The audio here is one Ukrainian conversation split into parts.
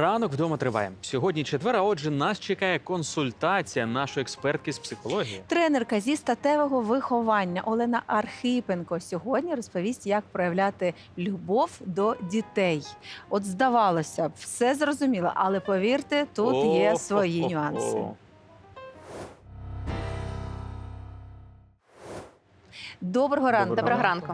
Ранок вдома триває. Сьогодні четвер, а отже, нас чекає консультація нашої експертки з психології. Тренерка зі статевого виховання Олена Архипенко сьогодні розповість, як проявляти любов до дітей. От здавалося б, все зрозуміло, але повірте, тут є свої нюанси. Доброго ранку. Доброго ранку.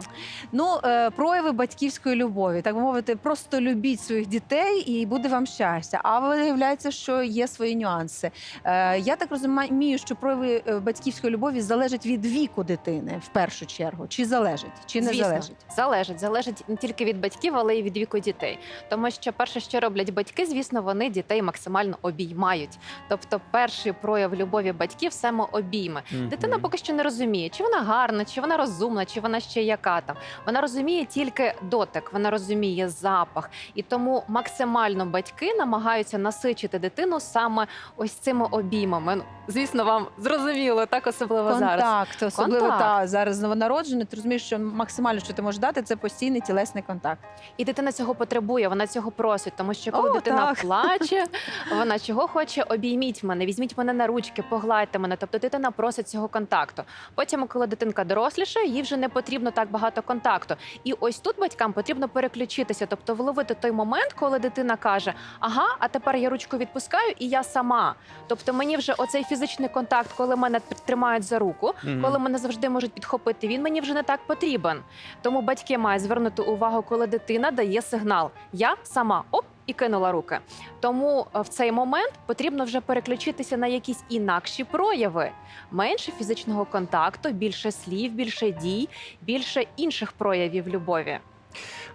Ну, е, прояви батьківської любові, так би мовити, просто любіть своїх дітей і буде вам щастя. А виявляється, що є свої нюанси. Е, я так розумію, що прояви е, батьківської любові залежать від віку дитини в першу чергу. Чи залежить, чи не Звісно, залежить? залежить. Залежить не тільки від батьків, але й від віку дітей. Тому що перше, що роблять батьки, звісно, вони дітей максимально обіймають. Тобто, перший прояв любові батьків саме обійми. Дитина поки що не розуміє, чи вона гарна, чи вона розумна, чи вона ще яка там. Вона розуміє тільки дотик, вона розуміє запах. І тому максимально батьки намагаються насичити дитину саме ось цими обіймами. Ну, звісно, вам зрозуміло, так особливо зараз. Контакт, особливо Контакт. та зараз новонароджений. Ти розумієш, що максимально, що ти можеш дати, це постійний тілесний контакт. І дитина цього потребує, вона цього просить, тому що коли О, дитина так. плаче, вона чого хоче, обійміть мене, візьміть мене на ручки, погладьте мене. Тобто дитина просить цього контакту. Потім, коли дитинка доросліша, їй вже не потрібно так багато контакту. І ось тут батькам потрібно переключитися, тобто вловити той момент, коли дитина каже: Ага, а тепер я ручку відпускаю, і я сама. Тобто мені вже оцей фізичний контакт, коли мене тримають за руку, Мгм. коли мене завжди можуть підхопити, він мені вже не так потрібен. Тому батьки мають звернути увагу, коли дитина дає сигнал. Я сама оп. І кинула руки. Тому е, в цей момент потрібно вже переключитися на якісь інакші прояви. Менше фізичного контакту, більше слів, більше дій, більше інших проявів любові.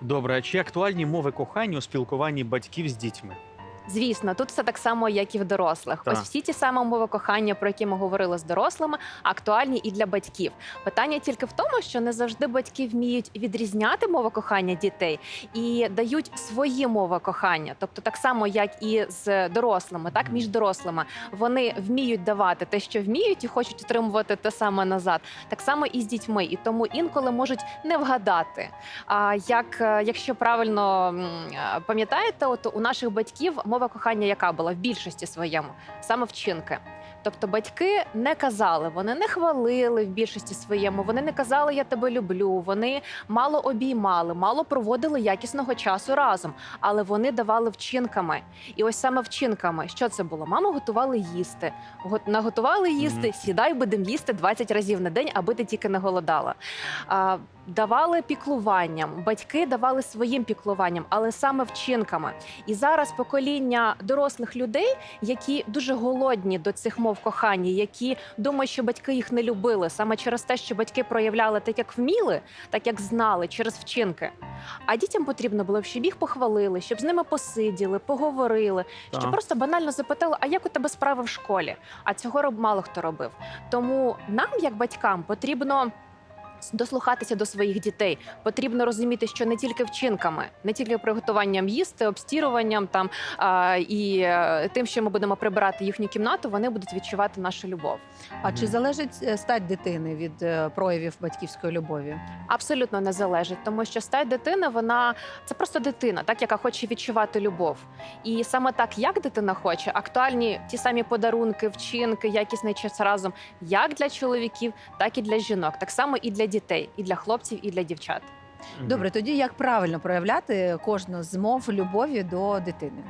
Добре, чи актуальні мови кохання у спілкуванні батьків з дітьми? Звісно, тут все так само, як і в дорослих. Так. Ось всі ті самі мови кохання, про які ми говорили з дорослими, актуальні і для батьків. Питання тільки в тому, що не завжди батьки вміють відрізняти мови кохання дітей і дають свої мови кохання. Тобто, так само, як і з дорослими, так між дорослими вони вміють давати те, що вміють, і хочуть отримувати те саме назад. Так само і з дітьми, і тому інколи можуть не вгадати. А як е, якщо правильно е, пам'ятаєте, от у наших батьків мова кохання, яка була в більшості своєму, саме вчинки. Тобто батьки не казали, вони не хвалили в більшості своєму, вони не казали Я тебе люблю. Вони мало обіймали, мало проводили якісного часу разом, але вони давали вчинками. І ось саме вчинками, що це було? Мама готувала їсти. Наготували їсти, Мгм. сідай, будемо їсти 20 разів на день, аби ти тільки не голодала. А, давали піклуванням, батьки давали своїм піклуванням, але саме вчинками. І зараз покоління дорослих людей, які дуже голодні до цих мов кохання, які думають, що батьки їх не любили саме через те, що батьки проявляли так, як вміли, так як знали, через вчинки. А дітям потрібно було, щоб їх похвалили, щоб з ними посиділи, поговорили, щоб просто банально запитали, а як у тебе справи в школі? А цього роб- мало хто робив. Тому нам, як батькам, потрібно. Дослухатися до своїх дітей потрібно розуміти, що не тільки вчинками, не тільки приготуванням їсти, обстіруванням там а, і е, тим, що ми будемо прибирати їхню кімнату, вони будуть відчувати нашу любов. А чи залежить е, стать дитини від е, проявів батьківської любові? Абсолютно не залежить, тому що стать дитини, вона це просто дитина, так яка хоче відчувати любов. І саме так, як дитина хоче, актуальні ті самі подарунки, вчинки, якісний час разом, як для чоловіків, так і для жінок, так само і для дітей, і для хлопців, і для дівчат. Добре, тоді як правильно проявляти кожну з мов любові до дитини?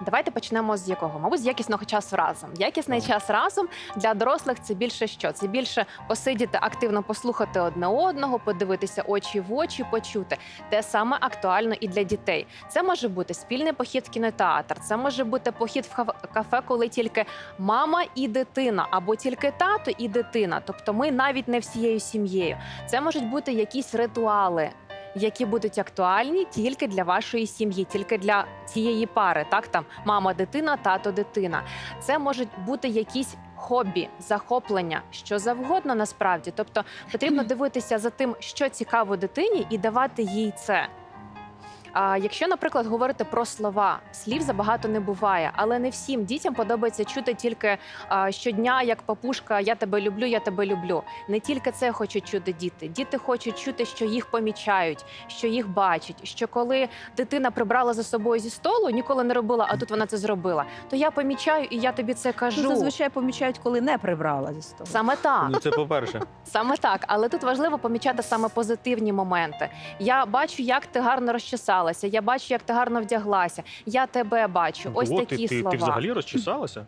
Давайте почнемо з якого? Мабуть, з якісного часу разом. Якісний Так. час разом для дорослих це більше що? Це більше посидіти, активно послухати одне одного, подивитися очі в очі, почути. Те саме актуально і для дітей. Це може бути спільний похід в кінотеатр, це може бути похід в кафе, коли тільки мама і дитина, або тільки тато і дитина. Тобто ми навіть не всією сім'єю. Це можуть бути якісь ритуали. Які будуть актуальні тільки для вашої сім'ї, тільки для цієї пари, так там мама, дитина, тато, дитина. Це можуть бути якісь хобі, захоплення, що завгодно насправді. Тобто потрібно дивитися за тим, що цікаво дитині, і давати їй це. А якщо, наприклад, говорити про слова, слів забагато не буває, але не всім дітям подобається чути тільки а, щодня, як папушка, я тебе люблю, я тебе люблю. Не тільки це хочуть чути діти. Діти хочуть чути, що їх помічають, що їх бачать. Що коли дитина прибрала за собою зі столу, ніколи не робила, а тут вона це зробила. То я помічаю і я тобі це Ну, кажу. зазвичай помічають, коли не прибрала зі столу. Саме так. Ну це по-перше. Саме так, але тут важливо помічати саме позитивні моменти. Я бачу, як ти гарно розчесалася. Я бачу, як ти гарно вдяглася. Я тебе бачу. Ось О, такі ти, ти, слова. ти взагалі розчесалася?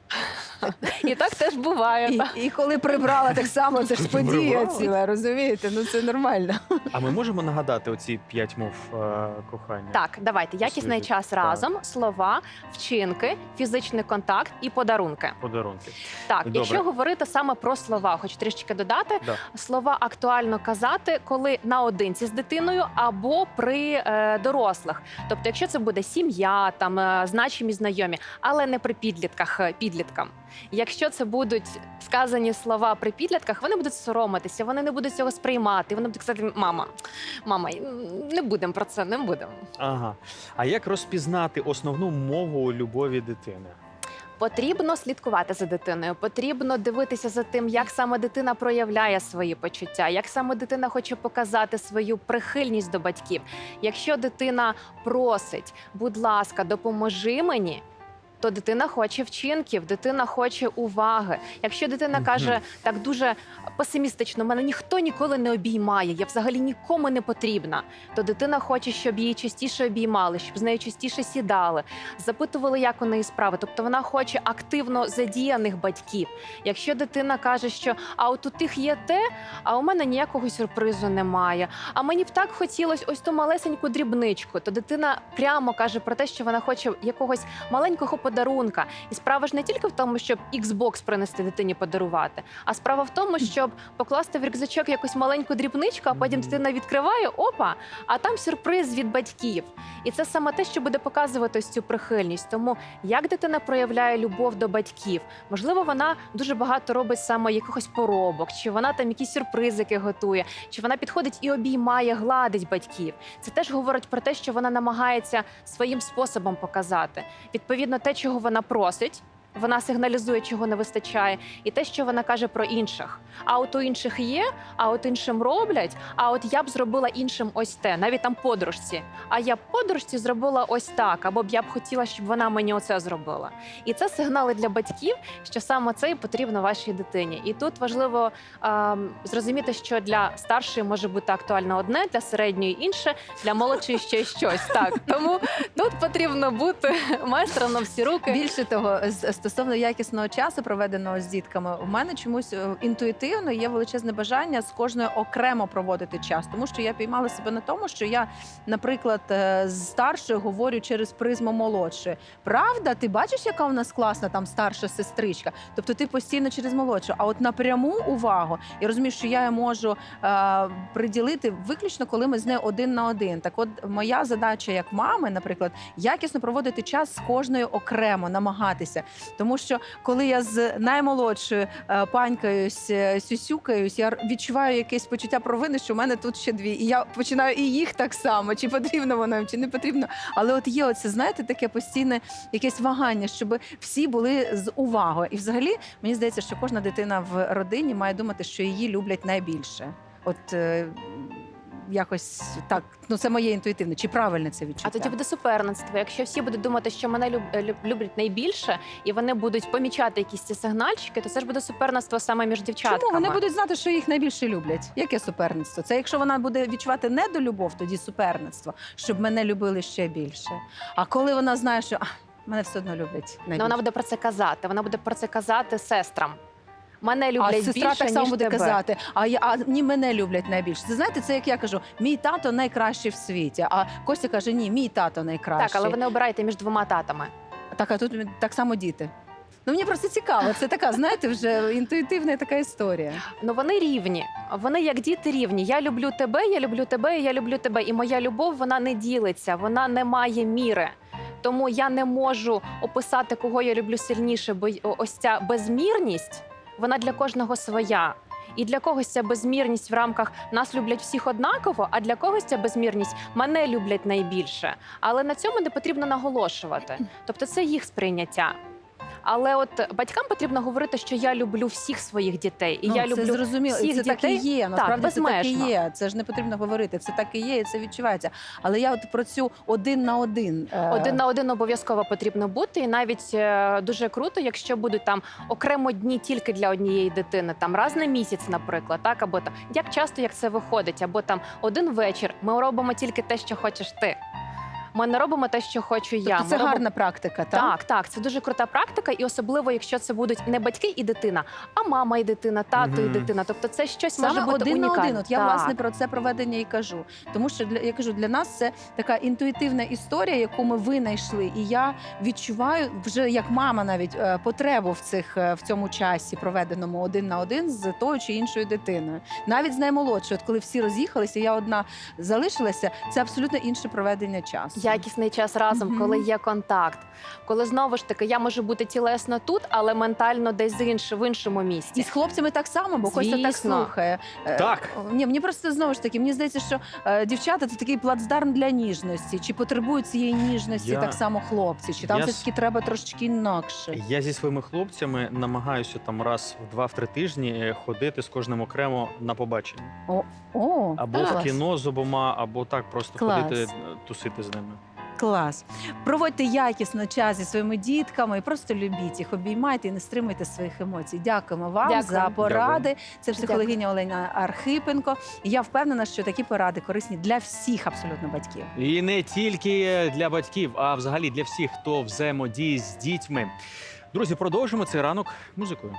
І так теж буває. І, і коли прибрала так само, це ж подія ціла, розумієте? Ну це нормально. А ми можемо нагадати оці п'ять мов е, кохання? Так, давайте якісний Свіжі. час Так. разом, слова, вчинки, фізичний контакт і подарунки. Подарунки. Так, Добре. якщо говорити саме про слова, хочу трішечки додати, Да. слова актуально казати, коли наодинці з дитиною або при е, дорослих. Тобто, якщо це буде сім'я, там е, значимі знайомі, але не при підлітках е, підліткам. Якщо це будуть сказані слова при підлітках, вони будуть соромитися, вони не будуть цього сприймати. Вони будуть казати: мама, мама, не будемо про це, не будемо. Ага. А як розпізнати основну мову любові дитини? Потрібно слідкувати за дитиною, потрібно дивитися за тим, як саме дитина проявляє свої почуття, як саме дитина хоче показати свою прихильність до батьків. Якщо дитина просить, будь ласка, допоможи мені. То дитина хоче вчинків, дитина хоче уваги. Якщо дитина каже так дуже песимістично, мене ніхто ніколи не обіймає, я взагалі нікому не потрібна, то дитина хоче, щоб її частіше обіймали, щоб з нею частіше сідали, запитували, як у неї справи. Тобто вона хоче активно задіяних батьків. Якщо дитина каже, що а от у тих є те, а у мене ніякого сюрпризу немає. А мені б так хотілося ось ту малесеньку дрібничку, то дитина прямо каже про те, що вона хоче якогось маленького подарунка. І справа ж не тільки в тому, щоб Xbox принести дитині подарувати, а справа в тому, щоб покласти в рюкзачок якусь маленьку дрібничку, а потім дитина відкриває опа, а там сюрприз від батьків. І це саме те, що буде показувати ось цю прихильність. Тому як дитина проявляє любов до батьків, можливо, вона дуже багато робить саме якихось поробок, чи вона там якісь сюрпризики готує, чи вона підходить і обіймає, гладить батьків. Це теж говорить про те, що вона намагається своїм способом показати. Відповідно, те, чого вона просить. Вона сигналізує, чого не вистачає, і те, що вона каже про інших. А от у інших є, а от іншим роблять. А от я б зробила іншим ось те, навіть там подружці. А я б подружці зробила ось так, або б я б хотіла, щоб вона мені оце зробила. І це сигнали для батьків, що саме це і потрібно вашій дитині. І тут важливо ем, зрозуміти, що для старшої може бути актуально одне, для середньої інше, для молодшої ще щось. Так тому тут потрібно бути майстром на всі руки. Більше того, з- стосовно якісного часу, проведеного з дітками, у мене чомусь е, інтуїтивно є величезне бажання з кожною окремо проводити час, тому що я піймала себе на тому, що я, наприклад, е, з старшою говорю через призму молодшої. Правда, ти бачиш, яка у нас класна там старша сестричка? Тобто ти постійно через молодшу, а от напряму увагу я розумію, що я можу е, приділити виключно, коли ми з нею один на один. Так, от моя задача як мами, наприклад, якісно проводити час з кожною окремо, намагатися. Тому що коли я з наймолодшою е, панькаюсь, е, сюсюкаюсь, я відчуваю якесь почуття провини, що в мене тут ще дві. І я починаю і їх так само, чи потрібно воно, чи не потрібно. Але от є оце, знаєте, таке постійне якесь вагання, щоб всі були з увагою. І взагалі мені здається, що кожна дитина в родині має думати, що її люблять найбільше. От е, якось так, ну це моє інтуїтивне. Чи правильне це відчуття? А тоді буде суперництво. Якщо всі будуть думати, що мене люб, е, люб- люблять найбільше, і вони будуть помічати якісь ці сигнальчики, то це ж буде суперництво саме між дівчатками. Чому вони будуть знати, що їх найбільше люблять? Яке суперництво? Це якщо вона буде відчувати недолюбов, тоді суперництво, щоб мене любили ще більше. А коли вона знає, що а, мене все одно люблять Ну, вона буде про це казати. Вона буде про це казати сестрам. Мене а люблять сестра більше, так само буде тебе. казати, а я а ні, мене люблять найбільше. Це знаєте, це як я кажу, мій тато найкращий в світі. А Костя каже, ні, мій тато найкращий. Так, але ви не обираєте між двома татами. так, а тут так само діти. Ну мені просто цікаво. Це така, знаєте, вже інтуїтивна така історія. Ну вони рівні. Вони як діти рівні. Я люблю тебе, я люблю тебе, я люблю тебе. І моя любов вона не ділиться, вона не має міри. Тому я не можу описати, кого я люблю сильніше, бо ось ця безмірність, вона для кожного своя. І для когось ця безмірність в рамках нас люблять всіх однаково, а для когось ця безмірність мене люблять найбільше. Але на цьому не потрібно наголошувати. Тобто це їх сприйняття. Але от батькам потрібно говорити, що я люблю всіх своїх дітей, і ну, я це люблю зрозуміло, всіх це дітей. так і є. Насправді це так і є. Це ж не потрібно говорити. Це так і є, і це відчувається. Але я от про цю один на один. е, Один на один обов'язково потрібно бути, і навіть е, дуже круто, якщо будуть там окремо дні тільки для однієї дитини, там раз на місяць, наприклад, так або там як часто як це виходить, або там один вечір. Ми робимо тільки те, що хочеш ти. Ми не робимо те, що хочу я. Тобто Ми це робимо- гарна практика, так? Так, так, це дуже крута практика, і особливо, якщо це будуть не батьки і дитина, а мама і дитина, тато і Мгм. дитина. Тобто це щось Саме може бути один унікальне. на один. От я Так. власне про це проведення і кажу. Тому що для я кажу, для нас це така інтуїтивна історія, яку ми винайшли. І я відчуваю вже як мама навіть е, потребу в цих е, в цьому часі, проведеному один на один з тою чи іншою дитиною. Навіть з наймолодшою, от коли всі роз'їхалися, я одна залишилася. Це абсолютно інше проведення часу. Якісний час разом, коли є контакт, коли знову ж таки я можу бути тілесно тут, але ментально десь інше в іншому І місці. з хлопцями так само, бо Костя так слухає. Е, Так. Ні, мені просто знову ж таки, мені здається, що е, дівчата це такий плацдарм для ніжності. Чи потребують цієї ніжності Я- так само хлопці? Чи там Я все таки треба трошечки інакше? Я зі своїми хлопцями намагаюся там раз в два-три тижні е, ходити з кожним окремо на побачення. О, Або клас. в кіно з обома, або так просто Клас. ходити тусити з ними. Клас. Проводьте якісно час зі своїми дітками і просто любіть їх, обіймайте і не стримуйте своїх емоцій. Дякуємо вам Дякую. за поради. Це психологиня Олена Архипенко. І я впевнена, що такі поради корисні для всіх абсолютно батьків. І не тільки для батьків, а взагалі для всіх, хто взаємодіє з дітьми. Друзі, продовжимо цей ранок музикою.